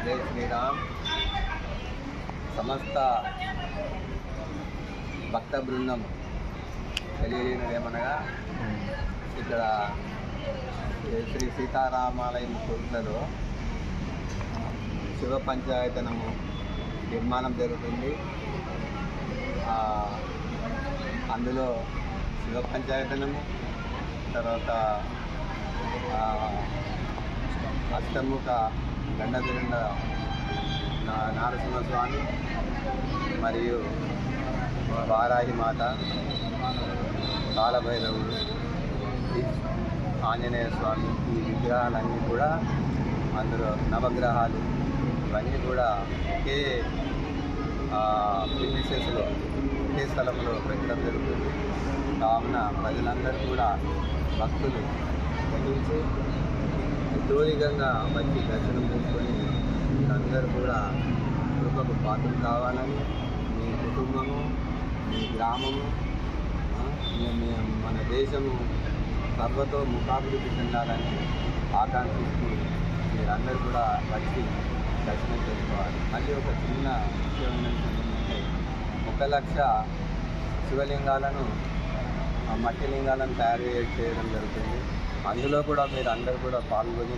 శ్రీరామ్. సమస్త భక్త బృందం తెలియలేనిదేమనగా ఇక్కడ శ్రీ సీతారామాలయం కోట్లలో శివ పంచాయతనము నిర్మాణం జరుగుతుంది. అందులో శివ పంచాయతనము తర్వాత అష్టముఖ గండదిరిండ నారసింహస్వామి మరియు వారాహి మాత కాలభైరవుడు ఆంజనేయ స్వామి ఈ విగ్రహాలన్నీ కూడా అందులో నవగ్రహాలు ఇవన్నీ కూడా ఒకే ప్రిమిసెస్లో ఒకే స్థలంలో పెట్టడం జరుగుతుంది. కావున ప్రజలందరూ కూడా భక్తులు తగ్గించి దూరికంగా మంచి దర్శనం చేసుకొని అందరూ కూడా కృపకు పాత్రలు కావాలని మీ కుటుంబము మీ గ్రామము మన దేశము సర్వతో ముఖాభివృద్ధి చెందాలని ఆకాంక్షిస్తూ మీరందరూ కూడా వచ్చి దర్శనం చేసుకోవాలి. మళ్ళీ ఒక చిన్న విషయం ఏంటంటే ఒక లక్ష శివలింగాలను మట్టి లింగాలను తయారు చేయడం జరుగుతుంది. అందులో కూడా మీరు అందరూ కూడా పాల్గొని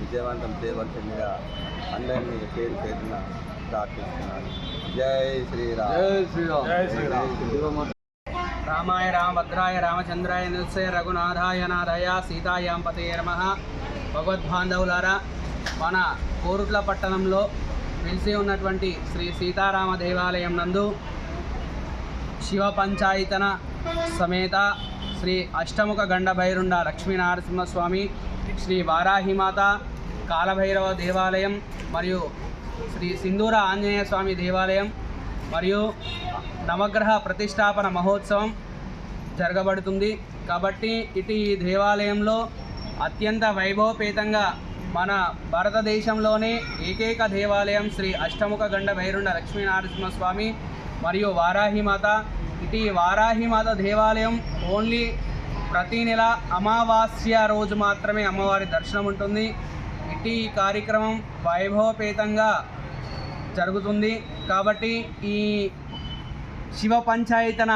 విజయవంతం చేయవలసిందిగా అందరినీ పేరు పేరున ప్రార్థిస్తున్నాను. జై శ్రీరామ్. శ్రీరామ్. జై శ్రీరామ్. రామాయ రామభద్రాయ రామచంద్రాయ నిరుసయ రఘునాథాయ నాథాయ సీతాయాం పతే నమ. భగవద్బాంధవులారా మన కోరుట్ల పట్టణంలో వెలిసి ఉన్నటువంటి శ్రీ సీతారామ దేవాలయం నందు శివ పంచాయతన సమేత శ్రీ అష్టముఖ గండ భైరుండ లక్ష్మీనరసింహస్వామి శ్రీ వారాహిమాత కాలభైరవ దేవాలయం మరియు శ్రీ సింధూర ఆంజనేయ స్వామి దేవాలయం మరియు నవగ్రహ ప్రతిష్టాపన మహోత్సవం జరగబడుతుంది. కాబట్టి ఇటు ఈ దేవాలయంలో అత్యంత వైభవపేతంగా మన భారతదేశంలోనే ఏకైక దేవాలయం శ్రీ అష్టముఖ గండ భైరుండ లక్ష్మీనరసింహస్వామి మరియు వారాహిమాత. ఇటు వారాహిమాత దేవాలయం ఓన్లీ ప్రతి నెల అమావాస్య రోజు మాత్రమే అమ్మవారి దర్శనం ఉంటుంది. ఇటు ఈ కార్యక్రమం వైభవపేతంగా జరుగుతుంది. కాబట్టి ఈ శివ పంచాయతన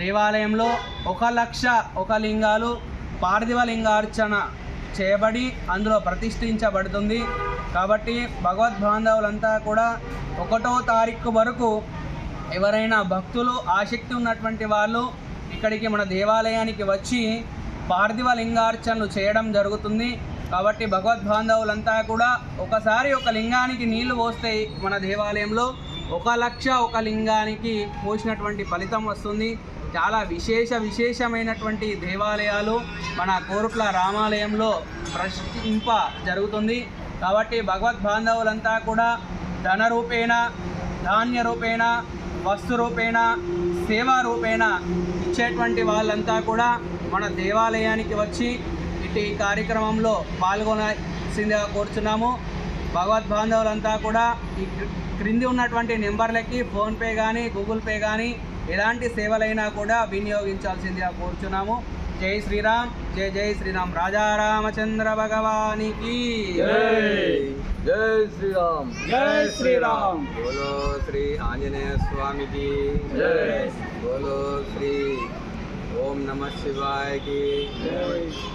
దేవాలయంలో ఒక లక్ష ఒక లింగాలు పార్థివ లింగార్చన చేయబడి అందులో ప్రతిష్ఠించబడుతుంది. కాబట్టి భగవద్ బాంధవులంతా కూడా ఒకటో తారీఖు వరకు ఎవరైనా భక్తులు ఆసక్తి ఉన్నటువంటి వాళ్ళు ఇక్కడికి మన దేవాలయానికి వచ్చి పార్థివ లింగార్చనలు చేయడం జరుగుతుంది. కాబట్టి భగవద్బాంధవులంతా కూడా ఒకసారి ఒక లింగానికి నీళ్ళు పోస్తే మన దేవాలయంలో ఒక లక్ష ఒక లింగానికి పోసినటువంటి ఫలితం వస్తుంది. చాలా విశేష విశేషమైనటువంటి దేవాలయాలు మన కోరుట్ల రామాలయంలో ప్రశ్నింప జరుగుతుంది. కాబట్టి భగవద్బాంధవులంతా కూడా ధన రూపేణ ధాన్య రూపేణ వస్తు రూపేణ సేవారూపేణ ఇచ్చేటువంటి వాళ్ళంతా కూడా మన దేవాలయానికి వచ్చి ఇటు కార్యక్రమంలో పాల్గొనాల్సిందిగా కోరుచున్నాము. భగవద్బాంధవులంతా కూడా ఈ క్రింది ఉన్నటువంటి నెంబర్లకి ఫోన్పే కానీ గూగుల్ పే కానీ ఎలాంటి సేవలైనా కూడా వినియోగించాల్సిందిగా కోరుచున్నాము. జై శ్రీరామ్ జై జై శ్రీరామ్ రాజా రామచంద్ర భగవానికి జై శ్రీరామ్ జై శ్రీరామ్ బోలో శ్రీ ఆంజనేయ స్వామికి జై. బోలో శ్రీ ఓం నమ శివాయకి